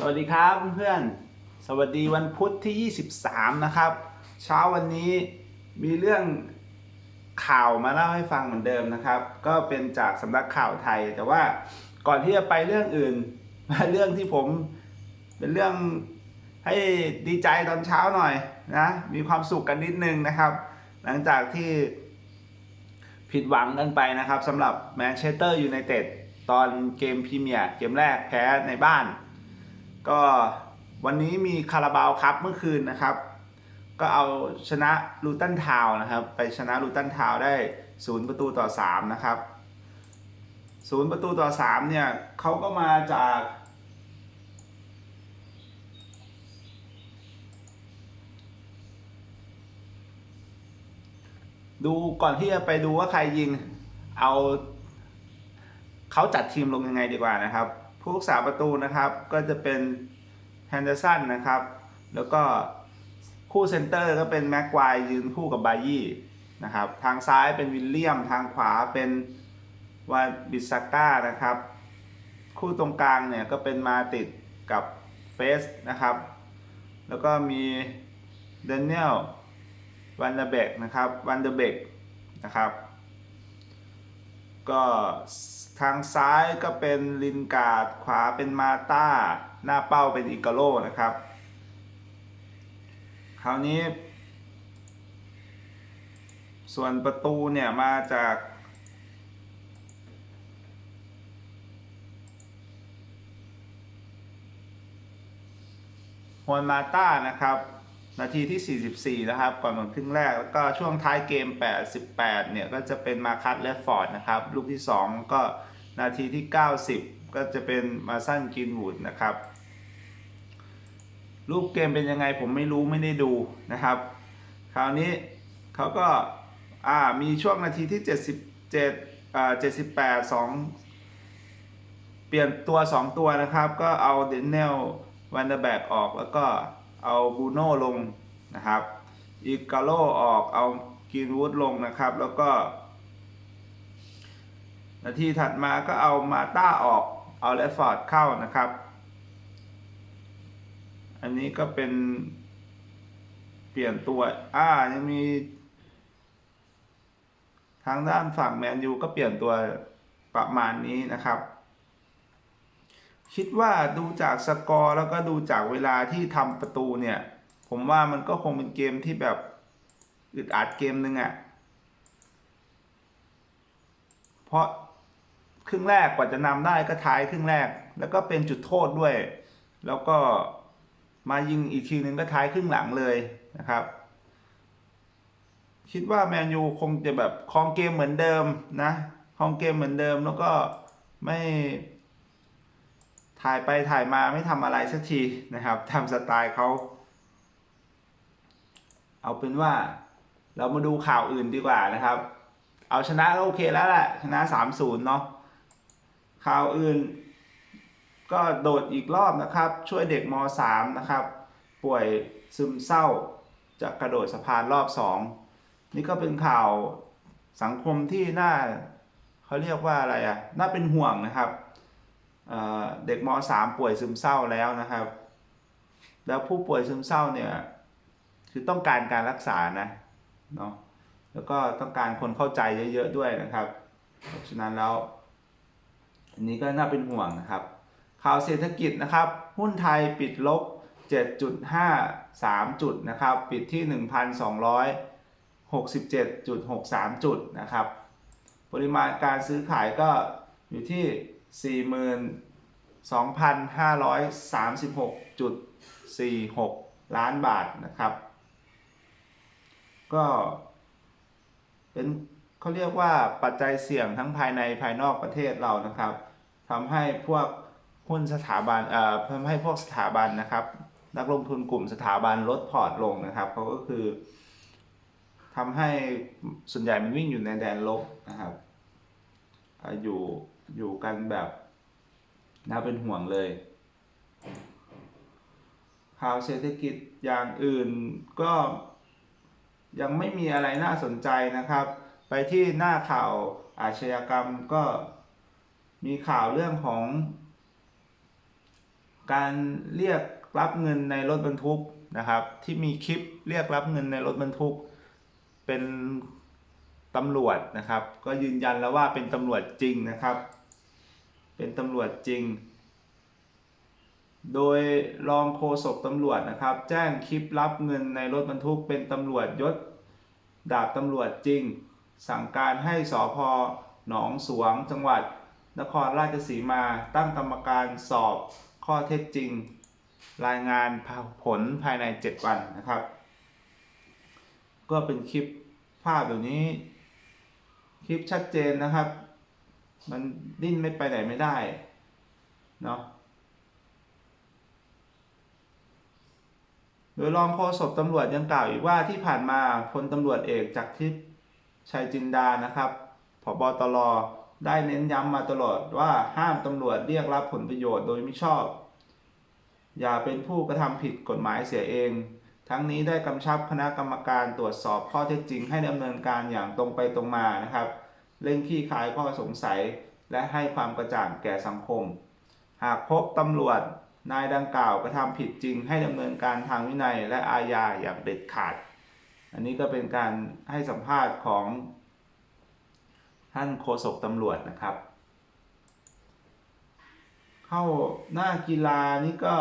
สวัสดีครับเพื่อนๆ สวัสดีวันพุธที่ 23 นะครับ เช้าวันนี้มีเรื่องข่าวมาเล่าให้ฟังเหมือนเดิมนะครับ ก็เป็นจากสำนักข่าวไทย แต่ว่าก่อนที่จะไปเรื่องอื่นมาเรื่องที่ผมเป็นเรื่องให้ดีใจตอนเช้าหน่อยนะมีความสุขกันนิดนึงนะครับ หลังจากที่ผิดหวังกันไปนะครับสำหรับแมนเชสเตอร์ยูไนเต็ดตอนเกมพรีเมียร์เกมแรกแพ้ในบ้าน ก็วันนี้มีคาราบาวครับเมื่อคืนนะครับ ก็เอาชนะลูตันทาวนะครับ ไปชนะลูตันทาวได้ศูนย์ประตูต่อสามนะครับศูนย์ประตูต่อสามเนี่ยเขาก็มาจากดูก่อนที่จะไปดูว่าใครยิงเอาเขาจัดทีมลงยังไงดีกว่านะครับ ผู้รักษาประตูนะครับก็จะเป็นแฮนเดอร์สันนะครับ แล้วก็คู่เซนเตอร์ก็เป็นแม็กควายยืนคู่กับบายี่นะครับทางซ้ายเป็นวิลเลียม ทางขวาเป็นวาบิสก้านะครับ คู่ตรงกลางเนี่ยก็เป็นมาติดกับเฟสนะครับ แล้วก็มีเดนเนียลวันเดเบกนะครับวันเดเบกนะครับ ก็ ทางซ้ายก็เป็นลินการ์ดขวาเป็นมาต้า หน้าเป้าเป็นอิกาโลนะครับ คราวนี้ ส่วนประตูเนี่ยมาจากฮวนมาต้านะครับ นาทีที่ 44 นะครับ ก่อนหมดครึ่งแรก แล้วก็ช่วงท้ายเกม 88 เนี่ย ก็จะเป็นมาคัตและฟอร์ดนะครับ ลูกที่ 2 ก็นาทีที่ 90 ก็จะเป็นมาสั้นกินวูดนะครับ รูปเกมเป็นยังไงผมไม่รู้ไม่ได้ดูนะครับ คราวนี้เขาก็ อ่า มีช่วงนาทีที่ 77อ่า78 2 เปลี่ยนตัว 2 ตัวนะครับ ก็เอาเดนเนลวันเดอร์แบกออกแล้วก็ เอาบูโน่ลงนะครับอีกาโลออกเอากินวูดลงนะครับ แล้วก็ นาทีถัดมาก็เอามาต้าออกเอาเลฟฟอร์ดเข้านะครับ อันนี้ก็เป็นเปลี่ยนตัวอ่ายังมี ทางด้านฝั่งแมนยูก็เปลี่ยนตัวประมาณนี้นะครับ คิดว่าดูจากสกอร์แล้วก็ดูจากเวลาที่ทำประตูเนี่ย ผมว่ามันก็คงเป็นเกมที่แบบอึดอัดเกมหนึ่งอะ่ะ เพราะครึ่งแรกกว่าจะนำได้ก็ท้ายครึ่งแรก แล้วก็เป็นจุดโทษด้วย แล้วก็มายิงอีกทีนึงก็ท้ายครึ่งหลังเลยนะครับ คิดว่าแมนยูคงจะแบบครองเกมเหมือนเดิมนะครองเกมเหมือนเดิมแล้วก็ไม่ ถ่ายไปถ่ายมาไม่ทำอะไรสักทีนะครับทำสไตล์เขาเอาเป็นว่าเรามาดูข่าวอื่นดีกว่านะครับ เอาชนะก็โอเคแล้วแหละชนะ3-0เนาะข่าวอื่น ก็โดดอีกรอบนะครับ ช่วยเด็กม .3 นะครับ ป่วยซึมเศร้าจะกระโดดสะพานรอบ 2 นี่ก็เป็นข่าวสังคมที่น่าเขาเรียกว่าอะไรอะ่ะน่าเป็นห่วงนะครับ เด็กม .3 ป่วยซึมเศร้าแล้วนะครับ แล้วผู้ป่วยซึมเศร้าเนี่ยคือต้องการการรักษานะเนาะแล้วก็ต้องการคนเข้าใจเยอะๆด้วยนะครับ เพราะฉะนั้นแล้วอันนี้ก็น่าเป็นห่วงนะครับ ข่าวเศรษฐกิจนะครับ หุ้นไทยปิดลบ 7.53 จุดนะครับ ปิดที่ 1,267.63 จุดนะครับ ปริมาณการซื้อขายก็อยู่ที่ 42,536.46 ล้านบาทนะครับ ก็เป็นเขาเรียกว่าปัจจัยเสี่ยงทั้งภายในภายนอกประเทศเรานะครับทำให้พวกหุ้นสถาบันเอ่อทำให้พวกสถาบันนะครับ นักลงทุนกลุ่มสถาบันลดพอร์ตลงนะครับเขาก็คือทำให้ส่วนใหญ่มันวิ่งอยู่ในแดนลบนะครับอ่าอยู่ อยู่กันแบบน่าเป็นห่วงเลย ข่าวเศรษฐกิจอย่างอื่นก็ยังไม่มีอะไรน่าสนใจนะครับ ไปที่หน้าข่าวอาชญากรรมก็มีข่าวเรื่องของ การเรียกรับเงินในรถบรรทุกนะครับ ที่มีคลิปเรียกรับเงินในรถบรรทุก เป็นตำรวจนะครับ ก็ยืนยันแล้วว่าเป็นตำรวจจริงนะครับ เป็นตำรวจจริง โดยรองโฆษกตำรวจนะครับ แจ้งคลิปรับเงินในรถบรรทุกเป็นตำรวจยศ ดาบตำรวจจริง สั่งการให้สอพหนองสวงจังหวัด นครราชสีมาตั้งกรรมการสอบข้อเท็จจริง รายงานผลภายใน 7 วันนะครับ ก็เป็นคลิปภาพแบบนี้ คลิปชัดเจนนะครับ มันดิ้นไม่ไปไหนไม่ได้เนาะโดยรองโฆษกตำรวจยังกล่าวอีกว่าที่ผ่านมาพลตำรวจเอกจากทิพย์ชัยจินดานะครับผบตรได้เน้นย้ำมาตลอดว่าห้ามตำรวจเรียกรับผลประโยชน์โดยมิชอบ อย่าเป็นผู้กระทำผิดกฎหมายเสียเอง ทั้งนี้ได้กำชับคณะกรรมการตรวจสอบข้อเท็จจริงให้ดำเนินการอย่างตรงไปตรงมานะครับ เร่งคลี่คายข้อสงสัย และให้ความกระจ่างแก่สังคม หากพบตำรวจนายดังกล่าวกระทำผิดจริง ให้ดำเนินการทางวินัยและอาญาอย่างเด็ดขาด อันนี้ก็เป็นการให้สัมภาษณ์ของท่านโฆษกตำรวจนะครับ เข้าหน้ากีฬานี่ก็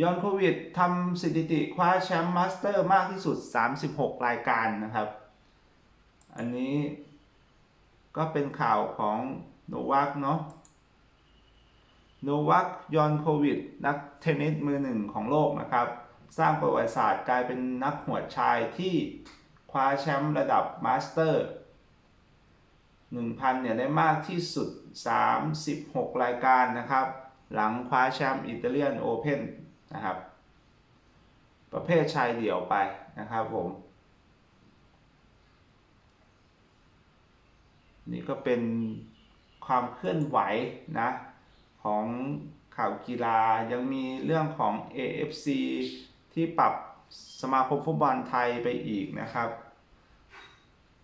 ย้อนโควิดทำสถิติคว้าแชมป์มาสเตอร์มากที่สุด 36 รายการนะครับ อันนี้ก็เป็นข่าวของโนวัคเนาะโนวัคยอนโควิด นักเทนนิสมือหนึ่งของโลกนะครับ สร้างประวัติศาสตร์กลายเป็นนักหัวชายที่คว้าแชมป์ระดับมาสเตอร์ 1,000 เนี่ยได้มากที่สุด 36 รายการนะครับ หลังคว้าแชมป์อิตาเลียนโอเพนนะครับ ประเภทชายเดี่ยวไปนะครับผม นี่ก็เป็นความเคลื่อนไหวนะของข่าวกีฬายังมีเรื่องของ AFC ที่ปรับสมาคมฟุตบอลไทยไปอีกนะครับ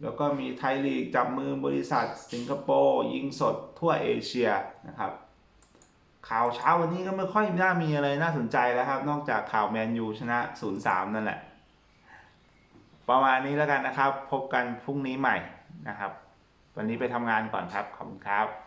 แล้วก็มีไทยลีกจับมือบริษัทสิงคโปร์ยิงสดทั่วเอเชียนะครับ ข่าวเช้าวันนี้ก็ไม่ค่อยน่ามีอะไรน่าสนใจแล้วครับ นอกจากข่าวแมนยูชนะ 0-3 นั่นแหละ ประมาณนี้แล้วกันนะครับ พบกันพรุ่งนี้ใหม่นะครับ วันนี้ไปทำงานก่อนครับ ขอบคุณครับ